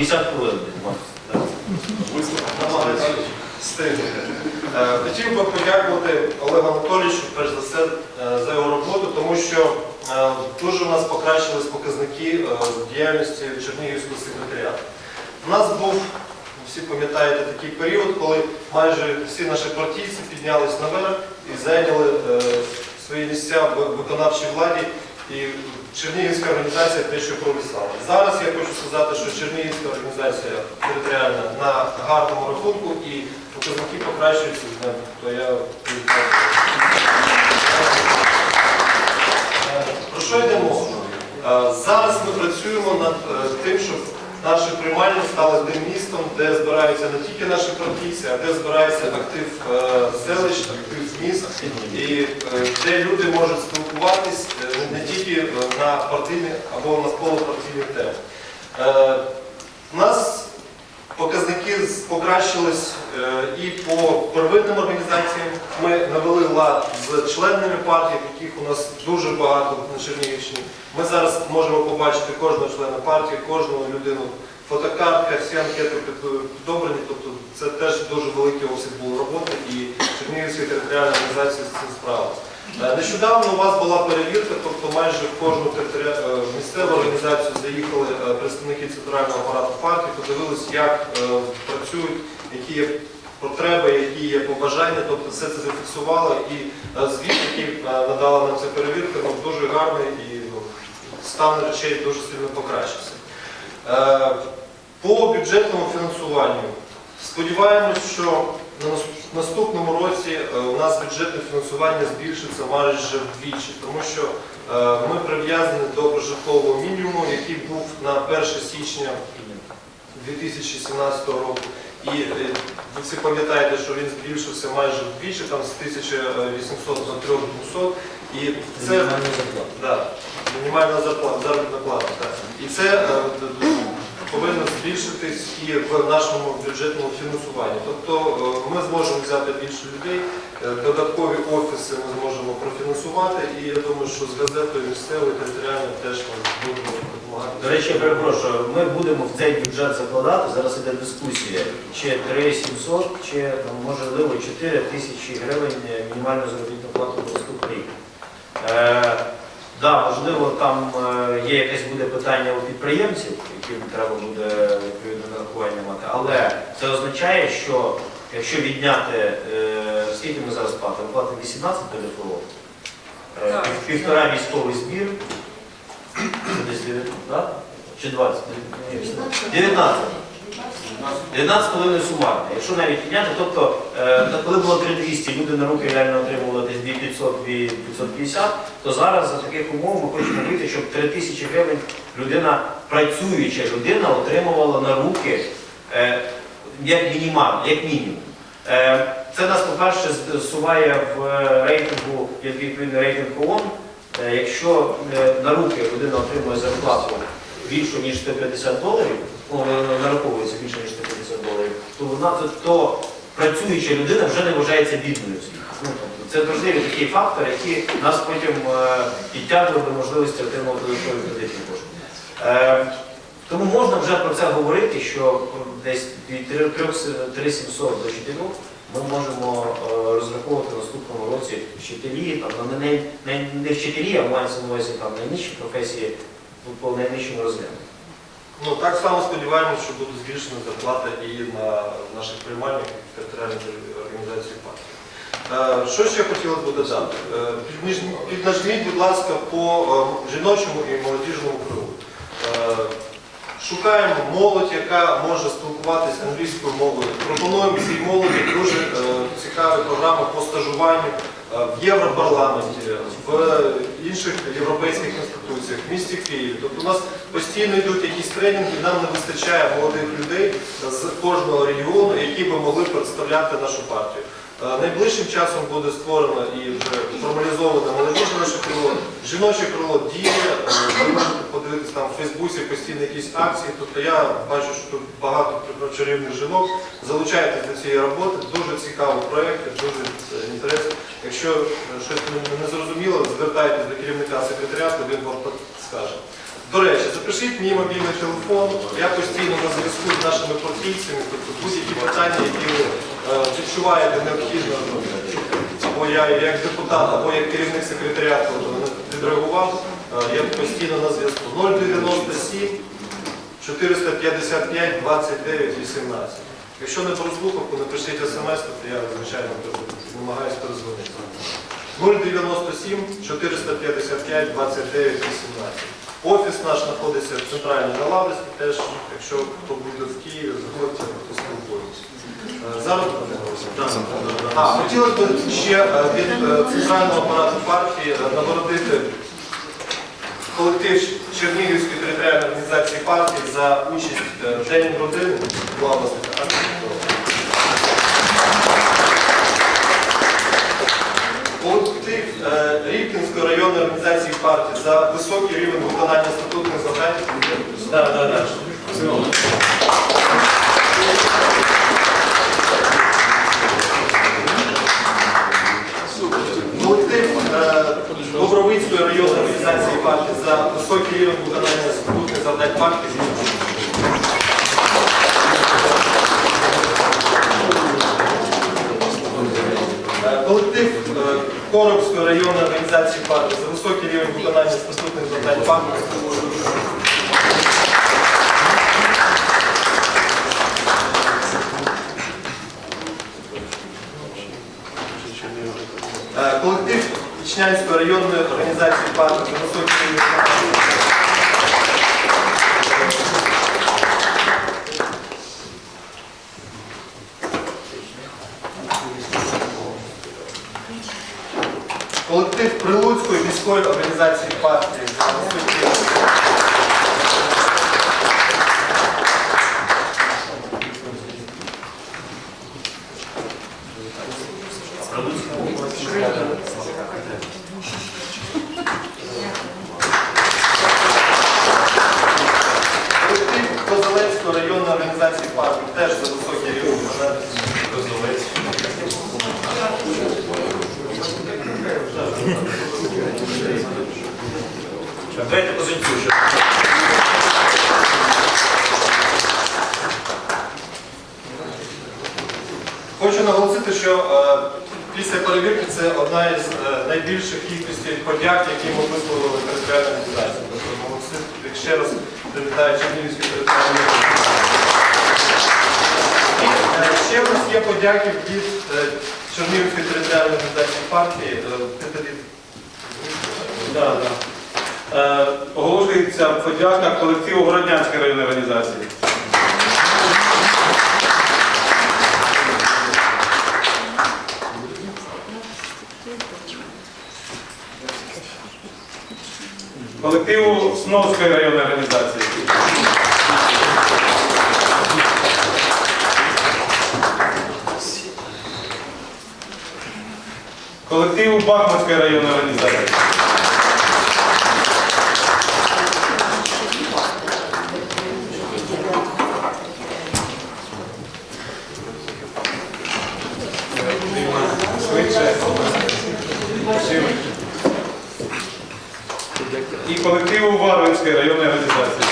50 хвилин. Е, Хотів би подякувати Олегу Анатолійовичу, перш за все, е, за його роботу, тому що е, дуже у нас покращились показники діяльності Чернігівського секретаріату. У нас був, всі пам'ятаєте, такий період, коли майже всі наші партійці піднялись наверх і зайняли свої місця в виконавчій владі. І Чернігівська організація те, що провисала. Зараз я хочу сказати, що Чернігівська організація територіальна на гарному рахунку і показники покращуються з ним. То я Е, про що йде мова? Е, Зараз ми працюємо над е, тим, щоб наші приймальні стали тим містом, де збираються не тільки наші партійці, а де збирається актив е, селищ, актив міст, і е, де люди можуть спілкуватись е, не тільки на партійних або на партійних тем. Покращились е, і по первинним організаціям. Ми навели лад з членами партій, яких у нас дуже багато на Чернігівщині. Ми зараз можемо побачити кожного члена партії, кожну людину. Фотокартка, всі анкети під- підобрані, тобто це теж дуже великий обсяг було роботи і Чернігівська територіальна організація з цим справилась. Е, Нещодавно у вас була перевірка, тобто майже в кожну територі- е, місцеву організацію заїхали представники центрального апарату партії, подивились, як працюють, які є потреби, які є побажання, тобто все це зафіксували і е, звіт, який е, надала нам ця перевірка, ну, дуже гарний і ну, стан речей дуже сильно покращився. Е, По бюджетному фінансуванню. Сподіваємось, що на наступному році у нас бюджетне фінансування збільшиться майже вдвічі, тому що ми прив'язані до прожиткового мінімуму, який був на 1 січня 2017 року. І е, ви всі пам'ятаєте, що він збільшився майже вдвічі, там з 1800 до 3200. І це Мінімальна зарплата. Да, мінімальна зарплата, заробітна плата. Так. І це е, повинно збільшитись і в нашому бюджетному фінансуванні. Тобто е, ми зможемо взяти більше людей, е, додаткові офіси ми зможемо профінансувати, і я думаю, що з газетою місцевою територіальною теж ми будемо допомагати. До речі, перепрошую, ми будемо в цей бюджет закладати, зараз іде дискусія, чи 3 700, чи ну, можливо 4 тисячі гривень мінімальну заробітну плату на наступний рік. Е, да, можливо, там є якесь буде питання у підприємців, яким треба буде відповідне нарахування мати, але це означає, що якщо відняти, е, скільки ми зараз платимо? Ми платимо 18 до е, півтора військовий збір, це десь 19, да? Чи 20? 19. 19,5 сумарно. Якщо навіть підняти, тобто, е, коли було 3200, люди на руки реально отримували десь 2500, 2550, то зараз за таких умов ми хочемо вийти, щоб 3000 гривень людина, працююча людина, отримувала на руки е, як мінімум, як мінімум. Е, Це нас, по-перше, зсуває в е, рейтингу, як відповідний рейтинг ООН. Е, Якщо е, на руки людина отримує зарплату більшу, ніж 150 доларів, ну, нараховується більше, ніж 150 доларів, то вона то, працююча людина вже не вважається бідною. Ну, тобто це важливі такі фактори, які нас потім е, до можливості отримувати додаткові кредитні кошти. Е, тому можна вже про це говорити, що десь від 3700 до 4 ми можемо е, розраховувати в наступному році вчителі, там, ну, не, не, не, вчителі, а мається на увазі там найнижчі професії по найнижчому розгляду. Ну так само сподіваємося, що буде збільшена зарплата і на наших приймальних територіальних організацій партії. Е, Що ще хотілося б додати? Е, Піднажміть, будь ласка, по е, жіночому і молодіжному кругу. Шукаємо молодь, яка може спілкуватися англійською мовою. Пропонуємо цій молоді дуже цікаві програми по стажуванню в Європарламенті, в інших європейських інституціях, в місті Києві. Тобто у нас постійно йдуть якісь тренінги, нам не вистачає молодих людей з кожного регіону, які би могли представляти нашу партію. Е, Найближчим часом буде створено і вже формалізовано молодіжне наше крило, жіноче крило діє. Е, Ви можете подивитися там в Фейсбуці постійно якісь акції. Тобто я бачу, що тут багато чарівних жінок. Залучайтесь до цієї роботи. Дуже цікавий проєкт, дуже е, інтересно. Якщо е, щось не- зрозуміло, звертайтесь до керівника секретаріату, він вам скаже. До речі, запишіть мій мобільний телефон. Я постійно на зв'язку з нашими партійцями, тобто будь-які питання, які ви е, відчуваєте необхідно, або я як депутат, або як керівник секретаріату відреагував, е, я постійно на зв'язку. 097 455 29 18. Якщо не прослухав, напишіть смс, то я, звичайно, намагаюся перезвонити. 097 455 29 18. Офіс наш знаходиться в центральній Галаврській, теж, якщо хто буде в Києві, заходьте, то спілкуємося. Е, Зараз хотілося б ще е, від е, центрального апарату партії нагородити колектив Чернігівської територіальної організації партії за участь е, в День родини. Була акція. Колектив е, Рівкінської районної організації партії за високий рівень виконання статутних завдань. Да, да, да. Високий рівень виконання статутних завдань партії. Е, Колектив е, Коробської районної організації партії за високий рівень виконання статутних завдань партії. Е, Колектив Ічнянської районної організації партії за високий. Колектив Прилуцької міської організації партії за високий рівень. Колектив Козелецької організації партії теж за високий рівень. Козелецький. Давайте позицію, Хочу наголосити, що е, після перевірки це одна із е, найбільших кількостей подяк, які ми висловили територіальній організації. Тобто ще раз привітаю Чернігівську територіальну е, ще в нас є подяки від е, Чернігівської територіальної організації партії. Е. Е, оголошується подяка колективу Городнянської районної організації. Колективу Сновської районної організації. Колективу Бахмутської районної організації. І колективу Варвинської районної організації.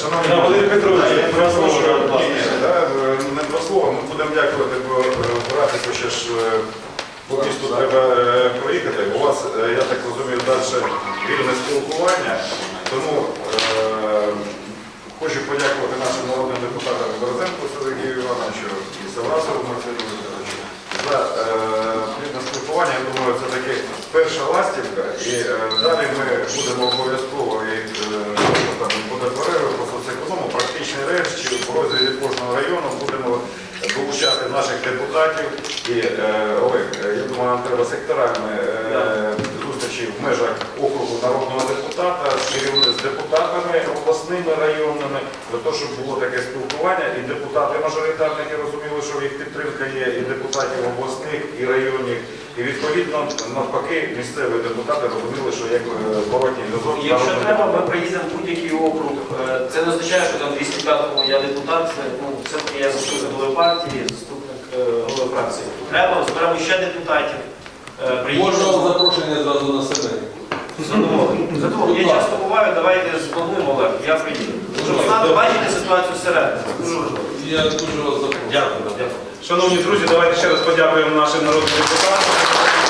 Шановні Да, Валерій Петрович, Да, я два слова, прошу, будь ласка. ні, да, е, не два слова, ми будемо дякувати, бо е, братику ще ж е, по місту треба е, проїхати. У вас, е, я так розумію, далі вільне спілкування, тому е, хочу подякувати нашим народним депутатам Борозенку Сергію Івановичу і Саврасову Максиму Вікторовичу за плідне спілкування. Я думаю, це таки перша ластівка, і далі ми будемо обов'язково і е, там, буде перерви по соцеконому, практичні речі в розгляді кожного району будемо долучати наших депутатів. І е, Олег, е, я думаю, нам треба секторальні е, зустрічі в межах округу народного депутата з депутатами обласними, районними, для того, щоб було таке спілкування, і депутати-мажоритарники розуміли, що їх підтримка є, і депутатів обласних, і районних. І відповідно, навпаки, місцеві депутати розуміли, що як зворотній зв'язок. Якщо треба, ми приїдемо в будь-який округ. Це не означає, що там 205-му я депутат, це, ну, це я заступник голови партії, заступник фракції. Треба, зберемо ще депутатів. е. Можна запрошення зразу на себе. Задоволений. Задоволений. Я часто буваю, давайте сплануємо, Олег, я приїду. Щоб знати, бачити ситуацію всередині. Це дуже важливо. Я дуже вас запрошую. Дякую. Дякую. Шановні друзі, давайте ще раз подякуємо нашим народним депутатам.